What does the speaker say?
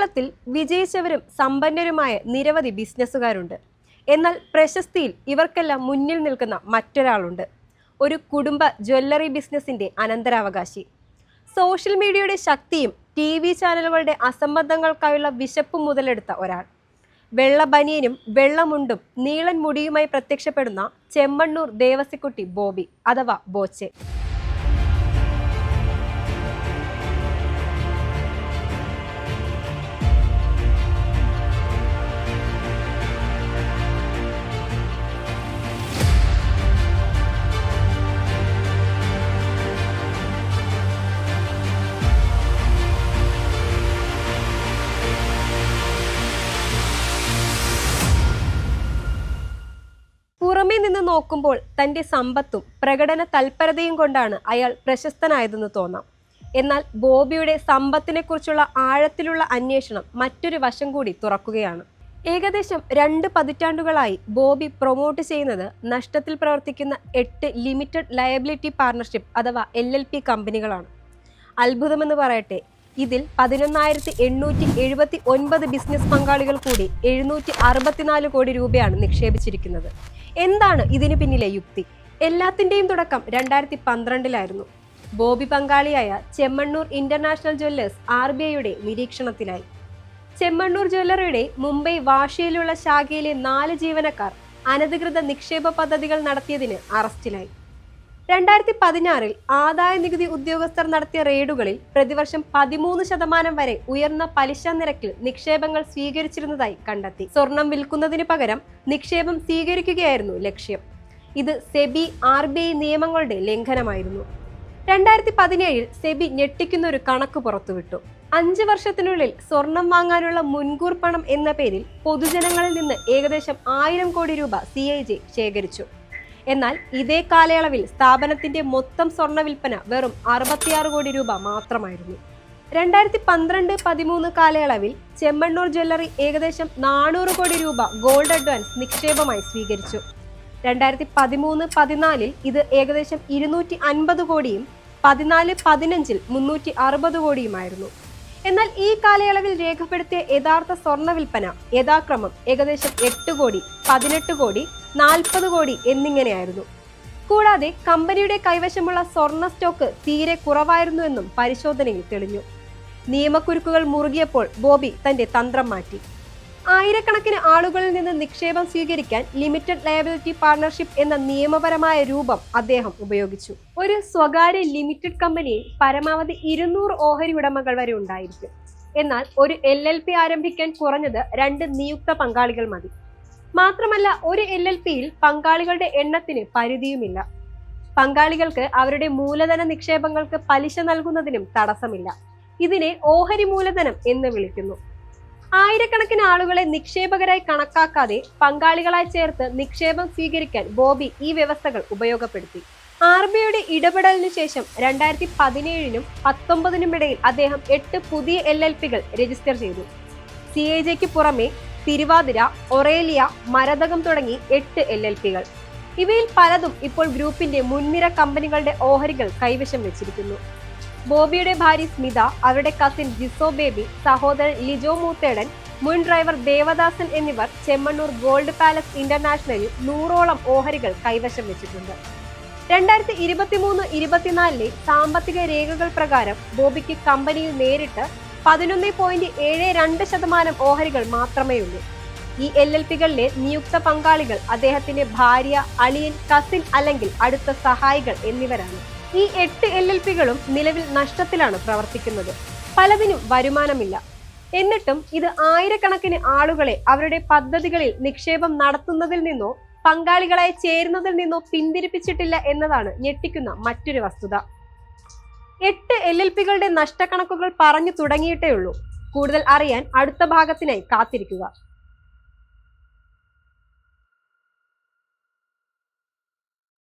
കേരളത്തിൽ വിജയിച്ചവരും സമ്പന്നരുമായ നിരവധി ബിസിനസ്സുകാരുണ്ട്. എന്നാൽ പ്രശസ്തിയിൽ ഇവർക്കെല്ലാം മുന്നിൽ നിൽക്കുന്ന മറ്റൊരാളുണ്ട്. ഒരു കുടുംബ ജ്വല്ലറി ബിസിനസിന്റെ അനന്തരാവകാശി. സോഷ്യൽ മീഡിയയുടെ ശക്തിയും ടി വി ചാനലുകളുടെ അസംബന്ധങ്ങൾക്കായുള്ള വിശപ്പും മുതലെടുത്ത ഒരാൾ. വെള്ളബനിയനും വെള്ളമുണ്ടും നീളൻ മുടിയുമായി പ്രത്യക്ഷപ്പെടുന്ന ചെമ്മണ്ണൂർ ദേവസിക്കുട്ടി ബോബി അഥവാ ബോച്ചെ. നോക്കുമ്പോൾ തന്റെ സമ്പത്തും പ്രകടന തൽപരതയും കൊണ്ടാണ് അയാൾ പ്രശസ്തനായതെന്ന് തോന്നാം. എന്നാൽ ബോബിയുടെ സമ്പത്തിനെക്കുറിച്ചുള്ള ആഴത്തിലുള്ള അന്വേഷണം മറ്റൊരു വശം കൂടി തുറക്കുകയാണ്. ഏകദേശം രണ്ട് പതിറ്റാണ്ടുകളായി ബോബി പ്രൊമോട്ട് ചെയ്യുന്നത് നഷ്ടത്തിൽ പ്രവർത്തിക്കുന്ന എട്ട് ലിമിറ്റഡ് ലയബിലിറ്റി പാർട്ണർഷിപ്പ് അഥവാ എൽ എൽ പി കമ്പനികളാണ്. അത്ഭുതമെന്ന് പറയട്ടെ ഇതിൽ പതിനൊന്നായിരത്തി എണ്ണൂറ്റി എഴുപത്തി ഒൻപത് ബിസിനസ് പങ്കാളികൾ കൂടി എഴുന്നൂറ്റി അറുപത്തിനാല് കോടി രൂപയാണ് നിക്ഷേപിച്ചിരിക്കുന്നത്. എന്താണ് ഇതിന് പിന്നിലെ യുക്തി? എല്ലാത്തിന്റെയും തുടക്കം രണ്ടായിരത്തി പന്ത്രണ്ടിലായിരുന്നു ബോബി പങ്കാളിയായ Chemmanur international jewellers R B ഐയുടെ നിരീക്ഷണത്തിലായി ചെമ്മണ്ണൂർ ജ്വല്ലറിയുടെ മുംബൈ വാഷയിലുള്ള ശാഖയിലെ നാല് ജീവനക്കാർ അനധികൃത നിക്ഷേപ പദ്ധതികൾ നടത്തിയതിന് അറസ്റ്റിലായി. രണ്ടായിരത്തി പതിനാറിൽ ആദായ നികുതി ഉദ്യോഗസ്ഥർ നടത്തിയ റെയ്ഡുകളിൽ പ്രതിവർഷം പതിമൂന്ന് ശതമാനം വരെ ഉയർന്ന പലിശ നിരക്കിൽ നിക്ഷേപങ്ങൾ സ്വീകരിച്ചിരുന്നതായി കണ്ടെത്തി. സ്വർണം വിൽക്കുന്നതിന് പകരം നിക്ഷേപം സ്വീകരിക്കുകയായിരുന്നു ലക്ഷ്യം. ഇത് സെബി ആർ ബി ഐ നിയമങ്ങളുടെ ലംഘനമായിരുന്നു. രണ്ടായിരത്തി പതിനേഴിൽ സെബി ഞെട്ടിക്കുന്ന ഒരു കണക്ക് പുറത്തുവിട്ടു. അഞ്ച് വർഷത്തിനുള്ളിൽ സ്വർണം വാങ്ങാനുള്ള മുൻകൂർ പണം എന്ന പേരിൽ പൊതുജനങ്ങളിൽ നിന്ന് ഏകദേശം ആയിരം കോടി രൂപ സി ശേഖരിച്ചു. എന്നാൽ ഇതേ കാലയളവിൽ സ്ഥാപനത്തിന്റെ മൊത്തം സ്വർണ വിൽപ്പന വെറും അറുപത്തിയാറ് കോടി രൂപ മാത്രമായിരുന്നു. രണ്ടായിരത്തി പന്ത്രണ്ട് പതിമൂന്ന് കാലയളവിൽ ചെമ്മണ്ണൂർ ജ്വല്ലറി ഏകദേശം നാനൂറ് കോടി രൂപ ഗോൾഡ് അഡ്വാൻസ് നിക്ഷേപമായി സ്വീകരിച്ചു. രണ്ടായിരത്തി പതിമൂന്ന് പതിനാലിൽ ഇത് ഏകദേശം ഇരുന്നൂറ്റി അൻപത് കോടിയും പതിനാല് പതിനഞ്ചിൽ മുന്നൂറ്റി അറുപത് കോടിയുമായിരുന്നു. എന്നാൽ ഈ കാലയളവിൽ രേഖപ്പെടുത്തിയ യഥാർത്ഥ സ്വർണ വിൽപ്പന യഥാക്രമം ഏകദേശം എട്ട് കോടി പതിനെട്ട് കോടി നാൽപ്പത് കോടി എന്നിങ്ങനെയായിരുന്നു. കൂടാതെ കമ്പനിയുടെ കൈവശമുള്ള സ്വർണ സ്റ്റോക്ക് തീരെ കുറവായിരുന്നുവെന്നും പരിശോധനയിൽ തെളിഞ്ഞു. നിയമക്കുരുക്കുകൾ മുറുകിയപ്പോൾ ബോബി തന്റെ തന്ത്രം മാറ്റി. ആയിരക്കണക്കിന് ആളുകളിൽ നിന്ന് നിക്ഷേപം സ്വീകരിക്കാൻ ലിമിറ്റഡ് ലയബിലിറ്റി പാർട്ണർഷിപ്പ് എന്ന നിയമപരമായ രൂപം അദ്ദേഹം ഉപയോഗിച്ചു. ഒരു സ്വകാര്യ ലിമിറ്റഡ് കമ്പനിയിൽ പരമാവധി ഇരുന്നൂറ് ഓഹരി ഉടമകൾ വരെ ഉണ്ടായിരിക്കും. എന്നാൽ ഒരു എൽ ആരംഭിക്കാൻ കുറഞ്ഞത് രണ്ട് നിയുക്ത പങ്കാളികൾ മതി. മാത്രമല്ല ഒരു എൽ എൽ പിയിൽ പങ്കാളികളുടെ എണ്ണത്തിന് പരിധിയുമില്ല. പങ്കാളികൾക്ക് അവരുടെ മൂലധന നിക്ഷേപങ്ങൾക്ക് പലിശ നൽകുന്നതിനും തടസ്സമില്ല. ഇതിനെ ഓഹരി മൂലധനം എന്ന് വിളിക്കുന്നു. ആയിരക്കണക്കിന് ആളുകളെ നിക്ഷേപകരായി കണക്കാക്കാതെ പങ്കാളികളായി ചേർത്ത് നിക്ഷേപം സ്വീകരിക്കാൻ ബോബി ഈ വ്യവസ്ഥകൾ ഉപയോഗപ്പെടുത്തി. ആർ ബി ഐയുടെ ഇടപെടലിനു ശേഷം രണ്ടായിരത്തി പതിനേഴിനും പത്തൊമ്പതിനും ഇടയിൽ അദ്ദേഹം എട്ട് പുതിയ എൽ എൽ പികൾ രജിസ്റ്റർ ചെയ്തു. സി എ ജെക്ക് പുറമെ തിരുവാതിര ഒറേലിയ മരതകം തുടങ്ങി എട്ട് എൽ എൽ പികൾ. ഇവയിൽ പലതും ഇപ്പോൾ ഗ്രൂപ്പിന്റെ മുൻനിര കമ്പനികളുടെ ഓഹരികൾ കൈവശം വെച്ചിരിക്കുന്നു. ബോബിയുടെ ഭാര്യ സ്മിത അവരുടെ കസിൻ ജിസോ ബേബി സഹോദരൻ ലിജോ മൂത്തേടൻ മുൻ ഡ്രൈവർ ദേവദാസൻ എന്നിവർ ചെമ്മണ്ണൂർ ഗോൾഡ് പാലസ് ഇന്റർനാഷണലിൽ നൂറോളം ഓഹരികൾ കൈവശം വെച്ചിട്ടുണ്ട്. രണ്ടായിരത്തി ഇരുപത്തിമൂന്ന് ഇരുപത്തിനാലിലെ സാമ്പത്തിക രേഖകൾ പ്രകാരം ബോബിക്ക് കമ്പനിയിൽ നേരിട്ട് പതിനൊന്ന് പോയിന്റ് ഏഴ് രണ്ട് ശതമാനം ഓഹരികൾ മാത്രമേ ഉള്ളൂ ഈ എൽ എൽ പികളിലെ നിയുക്ത പങ്കാളികൾ അദ്ദേഹത്തിന്റെ ഭാര്യ അളിയൻ കസിൻ അല്ലെങ്കിൽ അടുത്ത സഹായികൾ എന്നിവരാണ്. ഈ എട്ട് എൽ എൽ പികളും നിലവിൽ നഷ്ടത്തിലാണ് പ്രവർത്തിക്കുന്നത്. പലതിനും വരുമാനമില്ല. എന്നിട്ടും ഇത് ആയിരക്കണക്കിന് ആളുകളെ അവരുടെ പദ്ധതികളിൽ നിക്ഷേപം നടത്തുന്നതിൽ നിന്നോ പങ്കാളികളായി ചേരുന്നതിൽ നിന്നോ പിന്തിരിപ്പിച്ചിട്ടില്ല എന്നതാണ് ഞെട്ടിക്കുന്ന മറ്റൊരു വസ്തുത. എട്ട് എൽ എൽ പികളുടെ നഷ്ടക്കണക്കുകൾ പറഞ്ഞു തുടങ്ങിയിട്ടേ ഉള്ളൂ. കൂടുതൽ അറിയാൻ അടുത്ത ഭാഗത്തിനായി കാത്തിരിക്കുക.